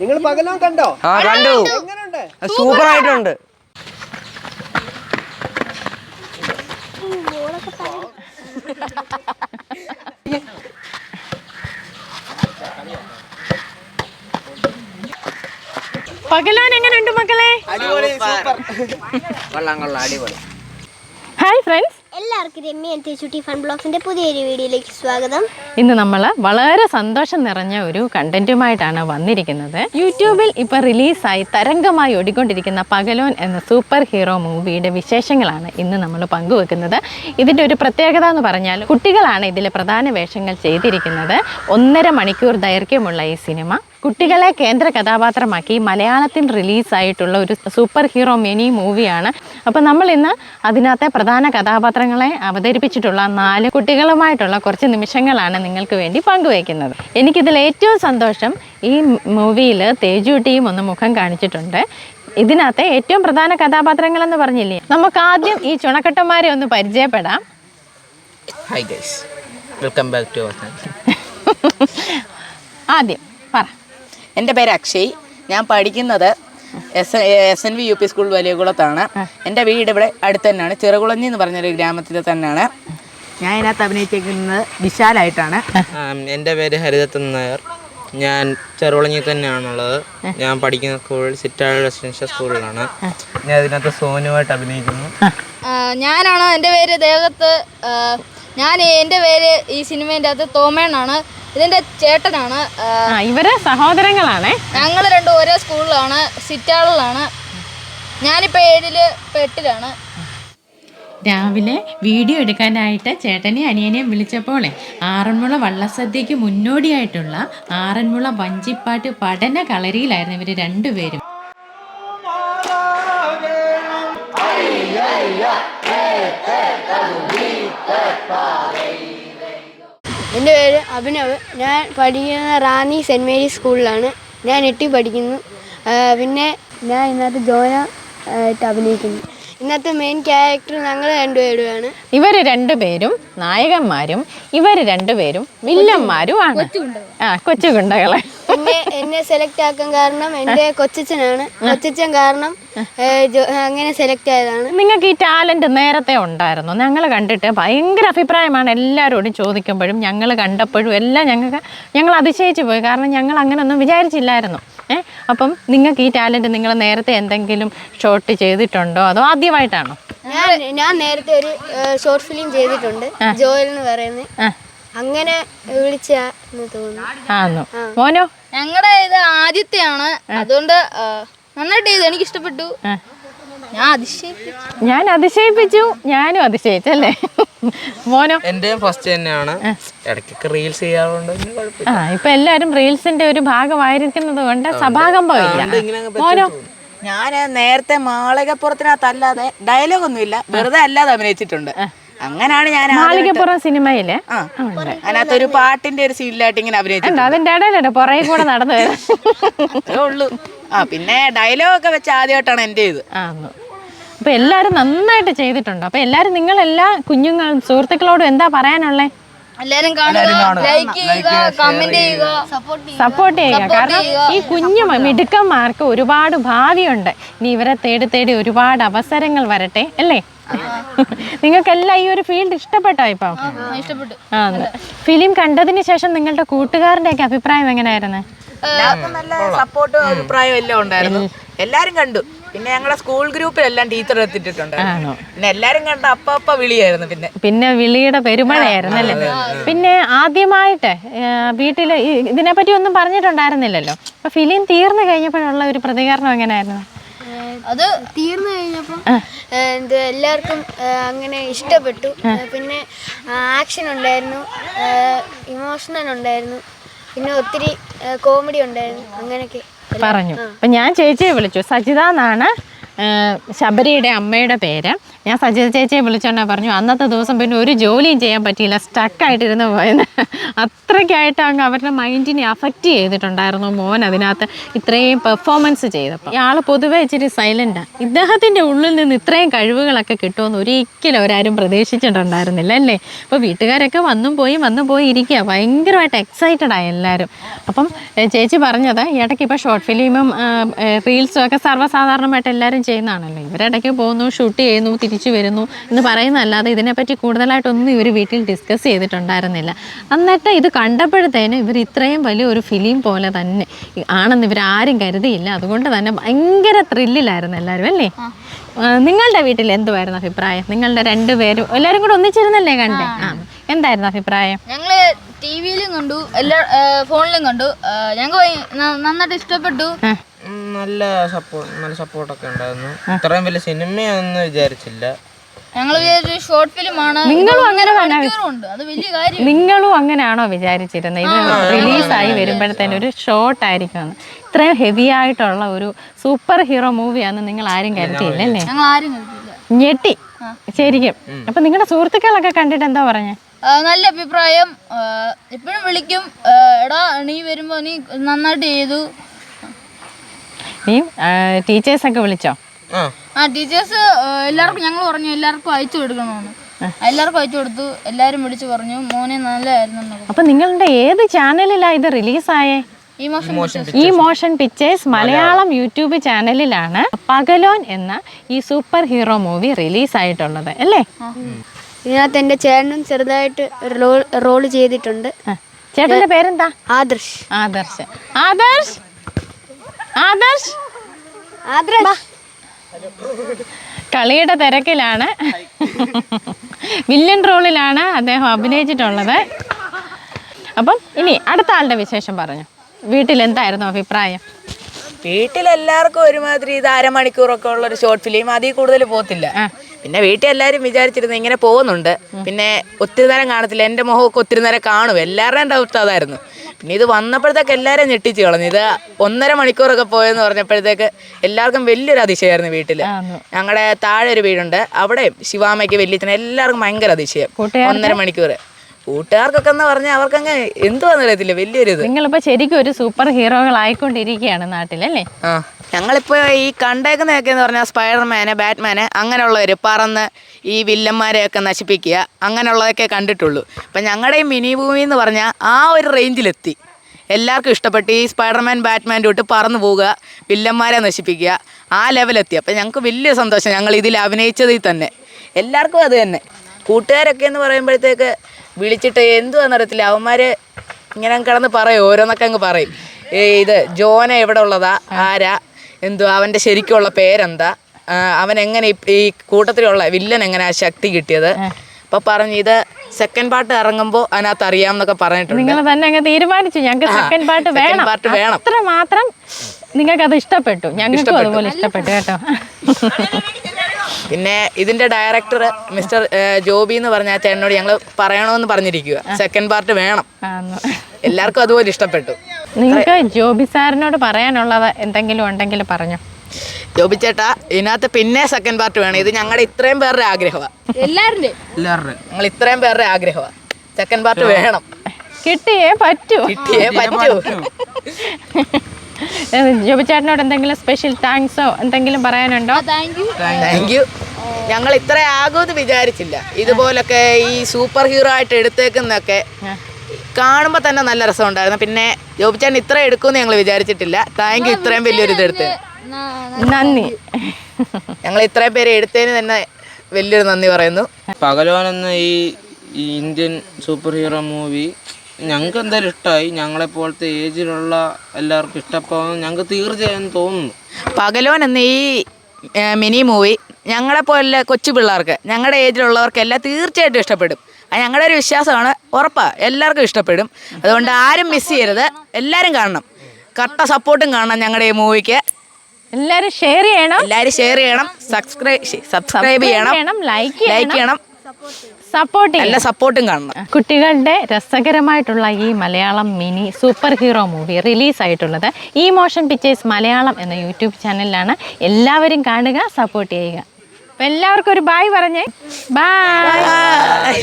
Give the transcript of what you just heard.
നിങ്ങൾ പകലോ കണ്ടോ? ആ കണ്ടു. സൂപ്പർ ആയിട്ടുണ്ട് പകലാൻ എങ്ങനെയുണ്ട് മക്കളെ? അടിപൊളി സൂപ്പർ. കൊള്ളാം കൊള്ളാം അടിപൊളി. ഹായ് ഫ്രണ്ട്സ് എല്ലാവർക്കും രമ്യ തേച്ചുട്ടി ഫൺ ബ്ലോഗിന്റെ പുതിയൊരു വീഡിയോയിലേക്ക് സ്വാഗതം. ഇന്ന് നമ്മൾ വളരെ സന്തോഷം നിറഞ്ഞ ഒരു കണ്ടന്റുമായിട്ടാണ് വന്നിരിക്കുന്നത്. യൂട്യൂബിൽ ഇപ്പോൾ റിലീസായി തരംഗമായി ഓടിക്കൊണ്ടിരിക്കുന്ന പകലോൻ എന്ന സൂപ്പർ ഹീറോ മൂവിയുടെ വിശേഷങ്ങളാണ് ഇന്ന് നമ്മൾ പങ്കുവെക്കുന്നത്. ഇതിന്റെ ഒരു പ്രത്യേകത എന്ന് പറഞ്ഞാൽ കുട്ടികളാണ് ഇതിലെ പ്രധാന വേഷങ്ങൾ ചെയ്തിരിക്കുന്നത്. ഒന്നര മണിക്കൂർ ദൈർഘ്യമുള്ള ഈ സിനിമ. കുട്ടികളെ കേന്ദ്ര കഥാപാത്രമാക്കി മലയാളത്തിൽ റിലീസായിട്ടുള്ള ഒരു സൂപ്പർ ഹീറോ മിനി മൂവിയാണ്. അപ്പോൾ നമ്മൾ ഇന്ന് അതിനകത്തെ പ്രധാന കഥാപാത്രങ്ങളെ അവതരിപ്പിച്ചിട്ടുള്ള നാല് കുട്ടികളുമായിട്ടുള്ള കുറച്ച് നിമിഷങ്ങളാണ് നിങ്ങൾക്ക് വേണ്ടി പങ്കുവയ്ക്കുന്നത്. എനിക്കിതിൽ ഏറ്റവും സന്തോഷം ഈ മൂവിയിൽ തേജുട്ടിയും ഒന്ന് മുഖം കാണിച്ചിട്ടുണ്ട്. ഇതിനകത്തെ ഏറ്റവും പ്രധാന കഥാപാത്രങ്ങൾ എന്ന് പറഞ്ഞില്ലേ? നമുക്ക് ആദ്യം ഈ ചുണക്കട്ടന്മാരെ ഒന്ന് പരിചയപ്പെടാം. Hi guys welcome back to ആദ്യം പറ. എന്റെ പേര് അക്ഷയ്. ഞാൻ പഠിക്കുന്നത് S S N V U P school വലിയകുളത്താണ്. എന്റെ വീട് ഇവിടെ അടുത്ത് തന്നെയാണ്. ചെറുകുളഞ്ഞി എന്ന് പറഞ്ഞൊരു ഗ്രാമത്തിൽ തന്നെയാണ്. ഞാൻ ഇതിനകത്ത് അഭിനയിച്ചിരിക്കുന്നത് വിശാലായിട്ടാണ്. എന്റെ പേര് ഹരിദത്തൻ നായർ. ഞാൻ ചെറുകുളഞ്ഞി തന്നെയാണുള്ളത്. ഞാൻ പഠിക്കുന്ന സ്കൂൾ സിറ്റാഴ് റെസിഡൻഷ്യൽ സ്കൂളിലാണ്. ഞാൻ അതിനകത്ത് സോനുവായിട്ട് അഭിനയിക്കുന്നു. ഞാനാണ് എന്റെ പേര് ദേവത്ത് ഞാൻ എന്റെ പേര് ഈ സിനിമേന്റെ അകത്ത് തോമേണ്ണാണ്. ഇതിന്റെ ചേട്ടനാണ് ഇവർ സഹോദരങ്ങളാണേ. ഞങ്ങൾ രണ്ടും ഒരേ സ്കൂളിലാണ് സിറ്റാളിലാണ് ഞാനിപ്പോ ഏഴിൽ എട്ടിലാണ്. രാവിലെ വീഡിയോ എടുക്കാനായിട്ട് ചേട്ടനെയും അനിയനെയും വിളിച്ചപ്പോളെ ആറന്മുള വള്ളസദ്യക്ക് മുന്നോടിയായിട്ടുള്ള ആറന്മുള വഞ്ചിപ്പാട്ട് പഠന കളരിയിലായിരുന്നു ഇവർ രണ്ടുപേരും. എന്റെ പേര് അഭിനവ്. ഞാൻ പഠിക്കുന്ന റാന്നി സെന്റ് മേരീസ് സ്കൂളിലാണ്. ഞാൻ എട്ടി പഠിക്കുന്നു. പിന്നെ ഞാൻ ഇന്നത്തെ ജോന ആയിട്ട് അഭിനയിക്കുന്നു. ഇന്നത്തെ മെയിൻ ക്യാരക്ടർ ഞങ്ങൾ രണ്ടുപേരുമാണ്. ഇവർ രണ്ടുപേരും നായകന്മാരും ഇവർ രണ്ടുപേരും വില്ലന്മാരും ആണ് ആ കൊച്ചു പിന്നെ എന്നെ സെലക്ട് ആക്കാൻ കാരണം എന്റെ കൊച്ചച്ഛനാണ്. കൊച്ചച്ഛൻ കാരണം അങ്ങനെ സെലക്ട് ആയതാണ്. നിങ്ങൾക്ക് ഈ ടാലന്റ് നേരത്തെ ഉണ്ടായിരുന്നു. ഞങ്ങൾ കണ്ടിട്ട് ഭയങ്കര അഭിപ്രായമാണ് എല്ലാവരോടും ചോദിക്കുമ്പോഴും ഞങ്ങൾ കണ്ടപ്പോഴും എല്ലാം ഞങ്ങൾക്ക് ഞങ്ങൾ അതിശയിച്ചു പോയി. കാരണം ഞങ്ങൾ അങ്ങനെയൊന്നും വിചാരിച്ചില്ലായിരുന്നു. ഏ അപ്പം നിങ്ങൾക്ക് ഈ ടാലന്റ് നിങ്ങൾ നേരത്തെ എന്തെങ്കിലും ഷോട്ട് ചെയ്തിട്ടുണ്ടോ? അതോ ആദ്യമായിട്ടാണോ? ഞാൻ ഞാൻ നേരത്തെ ഒരു ഷോർട്ട് ഫിലിം ചെയ്തിട്ടുണ്ട്. ജോയൽ എന്ന് പറയുന്നത് അങ്ങനെ വിളിച്ചാന്ന് തോന്നുന്നു. മോനോ? ഞങ്ങളുടെ ഇത് ആദ്യത്തെയാണ് അതുകൊണ്ട് നന്നായിട്ട് ചെയ്തു. എനിക്ക് ഇഷ്ടപ്പെട്ടു ഞാൻ അതിശയിച്ചു ഞാൻ അതിശയിപ്പിച്ചു. ഞാനും അതിശയിച്ചല്ലേ മോനോ? എന്റെ ഫസ്റ്റ് തന്നെയാണ്. ഇടയ്ക്കൊക്കെ റീൽസ് ചെയ്യാറുണ്ട് ആ ഇപ്പൊ എല്ലാരും റീൽസിന്റെ ഒരു ഭാഗമായിരിക്കുന്നത് കൊണ്ട് പോയില്ല മോനോ? ഞാൻ നേരത്തെ മാളികപ്പുറത്തിനകത്തല്ലാതെ ഡയലോഗ് ഒന്നുമില്ല. വെറുതെ അല്ലാതെ അഭിനയിച്ചിട്ടുണ്ട്. അങ്ങനെയാണ് ഞാൻ മാളികപ്പുറം സിനിമയിൽ അതിനകത്ത് ഒരു പാട്ടിന്റെ ഒരു സീനിലായിട്ട് ഇങ്ങനെ അഭിനയിച്ചിട്ടുണ്ട് അതിന്റെ ഇടയിലുണ്ട്. പുറകെ കൂടെ നടന്നു വരും. ഉള്ളൂ. ആ പിന്നെ ഡയലോഗ് ഒക്കെ വെച്ച് ആദ്യമായിട്ടാണ് എന്റെ ഇത്. അപ്പൊ എല്ലാരും നന്നായിട്ട് ചെയ്തിട്ടുണ്ട്? അപ്പൊ എല്ലാരും നിങ്ങൾ എല്ലാ കുഞ്ഞുങ്ങളും സുഹൃത്തുക്കളോടും എന്താ പറയാനുള്ളേ? എല്ലാവരും കാണുക ലൈക്ക് ചെയ്യുക കമന്റ് ചെയ്യുക. സപ്പോർട്ട് ചെയ്യുക. സപ്പോർട്ട് ചെയ്യുക. കാരണം ഈ കുഞ്ഞു മിടുക്കന്മാർക്ക് ഒരുപാട് ഭാവിയുണ്ട്. ഇനി ഇവരെ തേടി തേടി ഒരുപാട് അവസരങ്ങൾ വരട്ടെ അല്ലേ? നിങ്ങൾക്കെല്ലാം ഈ ഒരു ഫീൽഡ് ഇഷ്ടപ്പെട്ടോ ഇപ്പം? ഇഷ്ടപ്പെട്ടു. ആ ഫിലിം കണ്ടതിന് ശേഷം നിങ്ങളുടെ കൂട്ടുകാരുടെ ഒക്കെ അഭിപ്രായം എങ്ങനെയായിരുന്നു? സപ്പോർട്ടും അഭിപ്രായവും എല്ലാം ഉണ്ടായിരുന്നു. എല്ലാരും കണ്ടു. പിന്നെ ഞങ്ങളുടെ സ്കൂൾ ഗ്രൂപ്പിലെല്ലാം ടീച്ചർ എത്തിയിട്ടുണ്ട് പിന്നെ എല്ലാരും കണ്ട അപ്പ അപ്പ വിളിയായിരുന്നു പിന്നെ. പിന്നെ വിളിയുടെ പെരുമഴയായിരുന്നു അല്ലേ? പിന്നെ ആദ്യമായിട്ട് വീട്ടിൽ ഇതിനെപ്പറ്റി ഒന്നും പറഞ്ഞിട്ടുണ്ടായിരുന്നില്ലല്ലോ. അപ്പൊ ഫിലിം തീർന്നു കഴിഞ്ഞപ്പോഴുള്ള ഒരു പ്രതികരണം എങ്ങനെയായിരുന്നു? അത് തീർന്നു കഴിഞ്ഞപ്പം എന്ത് എല്ലാവർക്കും അങ്ങനെ ഇഷ്ടപ്പെട്ടു. പിന്നെ ആക്ഷൻ ഉണ്ടായിരുന്നു. ഇമോഷണൽ ഉണ്ടായിരുന്നു. പിന്നെ ഒത്തിരി കോമഡി ഉണ്ടായിരുന്നു. അങ്ങനെയൊക്കെ. പറഞ്ഞു. അപ്പം ഞാൻ ചേച്ചിയെ വിളിച്ചു. സജിത എന്നാണ് ശബരിയുടെ അമ്മയുടെ പേര്. ഞാൻ സജിത ചേച്ചിയെ വിളിച്ചോണ്ടാ പറഞ്ഞു അന്നത്തെ ദിവസം പിന്നെ ഒരു ജോലിയും ചെയ്യാൻ പറ്റിയില്ല സ്റ്റക്കായിട്ടിരുന്ന് പോയെന്ന്. അത്രയ്ക്കായിട്ട് അങ്ങ് അവരുടെ മൈൻഡിനെ അഫക്റ്റ് ചെയ്തിട്ടുണ്ടായിരുന്നു മോൻ അതിനകത്ത് ഇത്രയും പെർഫോമൻസ് ചെയ്തപ്പോൾ. ഇയാൾ പൊതുവേ ഇച്ചിരി സൈലന്റാണ് ഇദ്ദേഹത്തിന്റെ ഉള്ളിൽ നിന്ന് ഇത്രയും കഴിവുകളൊക്കെ കിട്ടുമെന്ന് ഒരിക്കലും അവരാരും പ്രതീക്ഷിച്ചിട്ടുണ്ടായിരുന്നില്ല അല്ലേ? അപ്പോൾ വീട്ടുകാരൊക്കെ വന്നും പോയി വന്നും പോയി ഇരിക്കുക. ഭയങ്കരമായിട്ട് എക്സൈറ്റഡ് ആയി എല്ലാവരും. അപ്പം ചേച്ചി പറഞ്ഞത് ഇടയ്ക്ക് ഇപ്പോൾ ഷോർട്ട് ഫിലിമും റീൽസും ഒക്കെ സർവസാധാരണമായിട്ട് എല്ലാവരും ചെയ്യുന്നതാണല്ലോ. ഇവരിടയ്ക്ക് പോകുന്നു ഷൂട്ട് ചെയ്യുന്നു തിരിച്ചു വരുന്നു എന്ന് പറയുന്നതല്ലാതെ ഇതിനെപ്പറ്റി കൂടുതലായിട്ടൊന്നും ഇവർ വീട്ടിൽ ഡിസ്കസ് ചെയ്തിട്ടുണ്ടായിരുന്നില്ല. എന്നിട്ട് ഇത് കണ്ടപ്പോഴത്തേന് ഇവർ ഇത്രയും വലിയ ഒരു ഫിലിം പോലെ തന്നെ ആണെന്ന് ഇവർ ആരും കരുതിയില്ല. അതുകൊണ്ട് തന്നെ ഭയങ്കര ത്രില്ലിലായിരുന്നു എല്ലാവരും അല്ലേ? നിങ്ങളുടെ വീട്ടിൽ എന്തുവായിരുന്നു അഭിപ്രായം? നിങ്ങളുടെ രണ്ടുപേരും എല്ലാവരും കൂടെ ഒന്നിച്ചിരുന്നല്ലേ കണ്ടേ? ആ. എന്തായിരുന്നു അഭിപ്രായം? ഞങ്ങൾ ടിവിയിലും കണ്ടു എല്ലാ ഫോണിലും കണ്ടു. ഞങ്ങൾ ഞങ്ങൾക്ക് നന്നായിട്ട് ഇഷ്ടപ്പെട്ടു. നല്ല സപ്പോർട്ട് നല്ല സപ്പോർട്ടൊക്കെ ഉണ്ടായിരുന്നു. ഇത്രയും വലിയ സിനിമയാണെന്ന് വിചാരിച്ചില്ല. ഞങ്ങൾ ഷോർട്ട് ഫിലിമാണ് നിങ്ങളും അങ്ങനെ നിങ്ങളും അങ്ങനെയാണോ വിചാരിച്ചിരുന്നത്? ഇത് റിലീസായി വരുമ്പോഴത്തേന് ഒരു ഷോർട്ട് ആയിരിക്കും ഇത്രയും ഹെവി ആയിട്ടുള്ള ഒരു സൂപ്പർ ഹീറോ മൂവിയാണെന്ന് നിങ്ങൾ ആരും കരുതിയില്ല അല്ലേ? ഞങ്ങൾ ആരും കണ്ടില്ല ഞെട്ടി. ശരിക്കും. അപ്പൊ നിങ്ങളുടെ സുഹൃത്തുക്കളൊക്കെ കണ്ടിട്ട് എന്താ പറഞ്ഞേ? നല്ല അഭിപ്രായം. എപ്പോഴും വിളിക്കും. എടാ നീ വരുമ്പോ നീ നന്നായിട്ട് ചെയ്തു. നീ ടീച്ചേഴ്സൊക്കെ വിളിച്ചോ? ആ. ടീച്ചേഴ്സ് എല്ലാവർക്കും ഞങ്ങൾ പറഞ്ഞു എല്ലാവർക്കും അയച്ചു കൊടുക്കണമെന്ന്. എല്ലാവർക്കും അയച്ചു കൊടുത്തു എല്ലാവരും വിളിച്ചു പറഞ്ഞു മോനെ നല്ലതായിരുന്നു അപ്പൊ നിങ്ങളുടെ ഏത് ചാനലിലാ ഇത് റിലീസായേ ഈ മോഷൻ പിക്ചേഴ്സ് മലയാളം. യൂട്യൂബ് ചാനലിലാണ് പകലോൻ എന്ന ഈ സൂപ്പർ ഹീറോ മൂവി റിലീസായിട്ടുള്ളത് അല്ലേ? ഇതിനകത്ത് എന്റെ ചേട്ടനും ചെറുതായിട്ട് റോൾ ചെയ്തിട്ടുണ്ട്. ചേട്ടന്റെ പേരെന്താ? ആദർശ്. ആദർശ്. ആദർശ്? ആദർശ്? ആദർശ്. കളിയുടെ തിരക്കിലാണ്. വില്ലൻ റോളിലാണ് അദ്ദേഹം അഭിനയിച്ചിട്ടുള്ളത്. അപ്പം ഇനി അടുത്ത ആളുടെ വിശേഷം പറഞ്ഞു. വീട്ടിൽ എന്തായിരുന്നു അഭിപ്രായം? വീട്ടിലെല്ലാവർക്കും ഒരുമാതിരി ഇത് അരമണിക്കൂറൊക്കെ ഉള്ള ഒരു ഷോർട്ട് ഫിലിം അതിൽ കൂടുതൽ പോകത്തില്ല. പിന്നെ വീട്ടിൽ എല്ലാവരും വിചാരിച്ചിരുന്നു ഇങ്ങനെ പോകുന്നുണ്ട്. പിന്നെ ഒത്തിരി നേരം കാണത്തില്ല. എന്റെ മുഖമൊക്കെ ഒത്തിരി നേരം കാണും. എല്ലാവരുടെയും ഡൗട്ട് അതായിരുന്നു. പിന്നെ ഇത് വന്നപ്പോഴത്തേക്ക് എല്ലാവരും ഞെട്ടിച്ച് കളഞ്ഞു. ഇത് ഒന്നര മണിക്കൂറൊക്കെ പോയെന്ന് പറഞ്ഞപ്പോഴത്തേക്ക് എല്ലാവർക്കും വലിയൊരു അതിശയമായിരുന്നു വീട്ടിൽ ഞങ്ങളുടെ താഴെ ഒരു വീടുണ്ട്. അവിടെയും ശിവാമയ്ക്ക് വലിയച്ഛനും എല്ലാവർക്കും ഭയങ്കര അതിശയം. ഒന്നര മണിക്കൂർ കൂട്ടുകാർക്കൊക്കെ എന്ന് പറഞ്ഞാൽ അവർക്കങ്ങ് എന്തുവാന്നറിയത്തില്ല വലിയൊരു ഇത് നിങ്ങളിപ്പോ ശരിക്കും ഒരു സൂപ്പർ ഹീറോകളായിക്കൊണ്ടിരിക്കുകയാണ് നാട്ടിലല്ലേ ആ. ഞങ്ങളിപ്പോ ഈ കണ്ടേക്കുന്നതൊക്കെ എന്ന് പറഞ്ഞാൽ സ്പൈഡർമാന് ബാറ്റ്മാന് അങ്ങനെയുള്ളവർ പറന്ന് ഈ വില്ലന്മാരെയൊക്കെ നശിപ്പിക്കുക അങ്ങനെയുള്ളതൊക്കെ കണ്ടിട്ടുള്ളൂ. അപ്പം ഞങ്ങളുടെ ഈ മിനി ഭൂമി എന്ന് പറഞ്ഞാൽ ആ ഒരു റേഞ്ചിലെത്തി. എല്ലാവർക്കും ഇഷ്ടപ്പെട്ട് ഈ സ്പൈഡർമാൻ ബാറ്റ്മാന്റെ തൊട്ട് പറന്നു പോവുക വില്ലന്മാരെ നശിപ്പിക്കുക ആ ലെവലെത്തി. അപ്പം ഞങ്ങൾക്ക് വലിയ സന്തോഷം ഞങ്ങൾ ഇതിൽ അഭിനയിച്ചതിൽ തന്നെ. എല്ലാവർക്കും അത് തന്നെ. കൂട്ടുകാരൊക്കെ എന്ന് പറയുമ്പോഴത്തേക്ക് വിളിച്ചിട്ട് എന്തുവാണെന്നറിയത്തില്ല അവന്മാർ ഇങ്ങനെ കിടന്ന് പറയും ഓരോന്നൊക്കെ അങ്ങ് പറയും. ഇത് ജോന എവിടെ ഉള്ളതാ ആരാ? എന്തുവാ അവന്റെ ശരിക്കുള്ള പേരെന്താ? അവൻ എങ്ങനെ ഈ- കൂട്ടത്തിലുള്ള വില്ലൻ എങ്ങനെ ആ ശക്തി കിട്ടിയത്? അപ്പൊ പറഞ്ഞു ഇത് സെക്കൻഡ് പാർട്ട് ഇറങ്ങുമ്പോൾ അതിനകത്ത് അറിയാമെന്നൊക്കെ പറഞ്ഞിട്ടുണ്ട്. നിങ്ങൾ തന്നെ അങ്ങ് തീരുമാനിച്ചു. ഞങ്ങൾക്ക് സെക്കൻഡ് പാർട്ട് വേണം പാർട്ട് വേണം. അത്ര മാത്രം നിങ്ങൾക്ക് അത് ഇഷ്ടപ്പെട്ടു. ഞങ്ങൾക്കും അതുപോലെ ഇഷ്ടപ്പെട്ടു കേട്ടോ. പിന്നെ ഇതിന്റെ ഡയറക്ടർ മിസ്റ്റർ ജോബി എന്ന് പറഞ്ഞ ആ ചേട്ടനോട് ഞങ്ങൾ പറയണമെന്ന് പറഞ്ഞിരിക്കുക സെക്കൻഡ് പാർട്ട് വേണം. എല്ലാവർക്കും അതുപോലെ ഇഷ്ടപ്പെട്ടു. നിങ്ങൾക്ക് ജോബി സാറിനോട് പറയാനുള്ളത് എന്തെങ്കിലും ഉണ്ടെങ്കിൽ പറഞ്ഞു. ജോബി ചേട്ടാ ഇതിനകത്ത് പിന്നെ സെക്കൻഡ് പാർട്ട് വേണം. ഇത് ഞങ്ങളുടെ ഇത്രയും പേരുടെ ആഗ്രഹമാണ് എല്ലാവരുടെയും? ഞങ്ങൾ ഇത്രയും പേരുടെ ആഗ്രഹമാണ് സെക്കൻഡ് പാർട്ട് വേണം. കിട്ടിയേ പറ്റൂ. കിട്ടിയേ പറ്റൂ. ജോബി ചേട്ടനോട് എന്തെങ്കിലും സ്പെഷ്യൽ താങ്ക്സോ എന്തെങ്കിലും പറയാനുണ്ടോ? താങ്ക് യു ഞങ്ങൾ ഇത്ര ആകുമെന്ന് വിചാരിച്ചില്ല. ഇതുപോലൊക്കെ ഈ സൂപ്പർ ഹീറോ ആയിട്ട് എടുത്തേക്കുന്നൊക്കെ കാണുമ്പോൾ തന്നെ നല്ല രസമുണ്ടായിരുന്നു. പിന്നെ ജോബിച്ചാൻ ഇത്ര എടുക്കുമെന്ന് ഞങ്ങൾ വിചാരിച്ചിട്ടില്ല. താങ്ക് യു ഇത്രയും വലിയൊരു ഇതെടുത്ത്. നന്ദി. ഞങ്ങൾ ഇത്രയും പേര് എടുത്തതിന് തന്നെ വലിയൊരു നന്ദി പറയുന്നു. പകലോൻ എന്ന ഈ ഇന്ത്യൻ സൂപ്പർ ഹീറോ മൂവി ഞങ്ങൾക്ക് എന്തായാലും ഇഷ്ടമായി ഞങ്ങളെപ്പോലത്തെ ഏജിലുള്ള എല്ലാവർക്കും ഇഷ്ടപ്പെടുമെന്ന് ഞങ്ങൾക്ക് തീർച്ചയായും തോന്നുന്നു. പകലോൻ എന്ന ഈ മിനി മൂവി ഞങ്ങളെപ്പോലെ കൊച്ചു പിള്ളേർക്ക് ഞങ്ങളുടെ ഏജിലുള്ളവർക്കെല്ലാം തീർച്ചയായിട്ടും ഇഷ്ടപ്പെടും. അത് ഞങ്ങളുടെ ഒരു വിശ്വാസമാണ്. ഉറപ്പാണ് എല്ലാവർക്കും ഇഷ്ടപ്പെടും. അതുകൊണ്ട് ആരും മിസ് ചെയ്യരുത്. എല്ലാവരും കാണണം. കട്ട സപ്പോർട്ടും കാണണം ഞങ്ങളുടെ ഈ മൂവിക്ക് എല്ലാരും ഷെയർ ചെയ്യണം. എല്ലാവരും ഷെയർ ചെയ്യണം. സബ്സ്ക്രൈബ് സബ്സ്ക്രൈബ് ചെയ്യണം. ലൈക്ക് ലൈക്ക് ചെയ്യണം. സപ്പോർട്ട് എല്ലാ സപ്പോർട്ടും കാണണം. കുട്ടികളുടെ രസകരമായിട്ടുള്ള ഈ Malayalam mini super hero movie റിലീസായിട്ടുള്ളത് ഈ മോഷൻ പിക്ചേഴ്സ് മലയാളം എന്ന യൂട്യൂബ് ചാനലിലാണ് എല്ലാവരും കാണുക സപ്പോർട്ട് ചെയ്യുക. എല്ലാവർക്കും ഒരു ബായ് പറഞ്ഞേ. ബായ്